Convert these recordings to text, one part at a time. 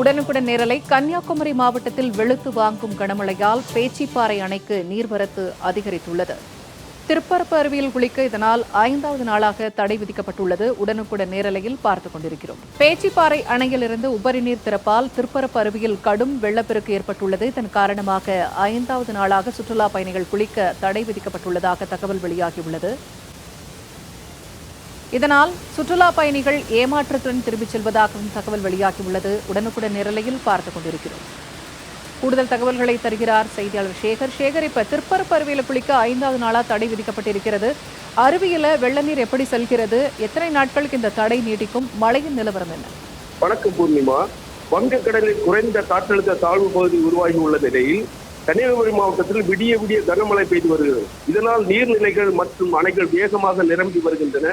உடனுக்குடன் நேரலை கன்னியாகுமரி மாவட்டத்தில் வெளுத்து வாங்கும் கனமழையால் பேச்சிப்பாறை அணைக்கு நீர்வரத்து அதிகரித்துள்ளது. திருப்பரப்பு அருவியில் குளிக்க இதனால் ஐந்தாவது நாளாக தடை விதிக்கப்பட்டுள்ளது. உடனுக்குடன் நேரலையில் பார்த்துக் கொண்டிருக்கிறோம். பேச்சிப்பாறை அணையிலிருந்து உபரி நீர் திறப்பால் திருப்பரப்பு அருவியில் கடும் வெள்ளப்பெருக்கு ஏற்பட்டுள்ளது. இதன் காரணமாக ஐந்தாவது நாளாக சுற்றுலா பயணிகள் குளிக்க தடை விதிக்கப்பட்டுள்ளதாக தகவல் வெளியாகியுள்ளது. இதனால் சுற்றுலா பயணிகள் ஏமாற்றத்துடன் திரும்பிச் செல்வதாகவும் தகவல் வெளியாகியுள்ளது. உடனுக்குடன் நிரலையில் பார்த்துக் கொண்டிருக்கிறோம். கூடுதல் தகவல்களை தருகிறார் செய்தியாளர் சேகர். சேகர் இப்ப திருப்பரப்பு அருவியில குளிக்க ஐந்தாவது நாளா தடை விதிக்கப்பட்டிருக்கிறது. அருவியில வெள்ள நீர் எப்படி செல்கிறது? எத்தனை நாட்களுக்கு இந்த தடை நீடிக்கும்? மழையின் நிலவரம் என்ன? வணக்கம் பூர்ணிமா. வங்கக்கடலில் குறைந்த காற்றழுத்த தாழ்வு பகுதி உருவாகி உள்ள நிலையில் கன்னியாகுமரி மாவட்டத்தில் விடிய விடிய கனமழை பெய்து வருகிறது. இதனால் நீர்நிலைகள் மற்றும் அணைகள் வேகமாக நிரம்பி வருகின்றன.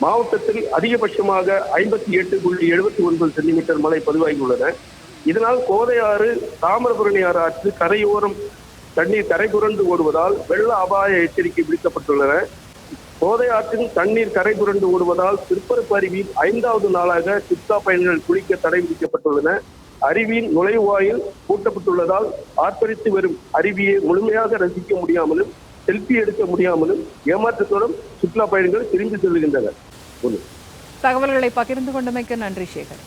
மாவட்டத்தில் அதிகபட்சமாக ஐம்பத்தி எட்டு புள்ளி எழுபத்தி ஒன்பது சென்டிமீட்டர் மழை பதிவாகியுள்ளன. இதனால் கோதையாறு தாமிரபரணி ஆறு ஆற்று கரையோரம் தண்ணீர் கரை புரண்டு ஓடுவதால் வெள்ள அபாய எச்சரிக்கை விடுக்கப்பட்டுள்ளன. கோதை ஆற்றின் தண்ணீர் கரை புரண்டு ஓடுவதால் திருப்பரப்பு அருவியில் ஐந்தாவது நாளாக சுற்றுலா பயணிகள் குளிக்க தடை விதிக்கப்பட்டுள்ளன. அருவியின் நுழைவாயில் பூட்டப்பட்டுள்ளதால் ஆர்ப்பரித்து வரும் அருவியை முழுமையாக ரசிக்க முடியாமலும் செல்ஃபி எடுக்க முடியாமலும் ஏமாற்றத்தோடும் சுற்றுலா பயணிகள் திரும்பி செல்கின்றனர். தகவல்களை பகிர்ந்து கொண்டமைக்கு நன்றி சேகர்.